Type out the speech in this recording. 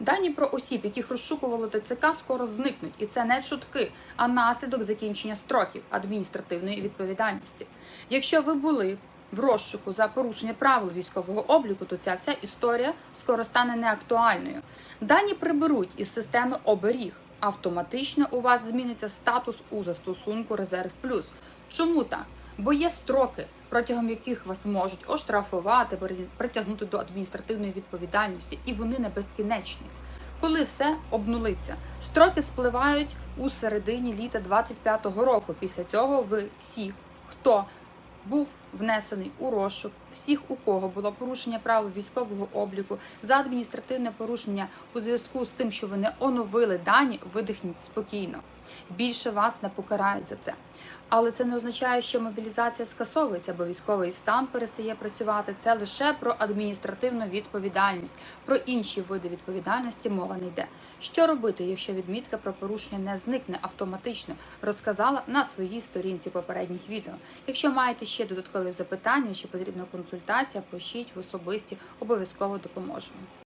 Дані про осіб, яких розшукувало ТЦК, скоро зникнуть, і це не чутки, а наслідок закінчення строків адміністративної відповідальності. Якщо ви були в розшуку за порушення правил військового обліку, то ця вся історія скоро стане неактуальною. Дані приберуть із системи оберіг. Автоматично у вас зміниться статус у застосунку Резерв Плюс. Чому так? Бо є строки, протягом яких вас можуть оштрафувати, притягнути до адміністративної відповідальності, і вони не безкінечні. Коли все обнулиться, строки спливають у середині літа 25-го року. Після цього ви всі, хто був внесений у розшук, всіх, у кого було порушення правил військового обліку за адміністративне порушення у зв'язку з тим, що ви не оновили дані, видихніть спокійно. Більше вас не покарають за це. Але це не означає, що мобілізація скасовується, бо військовий стан перестає працювати. Це лише про адміністративну відповідальність. Про інші види відповідальності мова не йде. Що робити, якщо відмітка про порушення не зникне автоматично? Розказала на своїй сторінці попередніх відео. Якщо маєте ще додаткові запитання, чи потрібна консультація, пишіть в особисті, обов'язково допоможемо.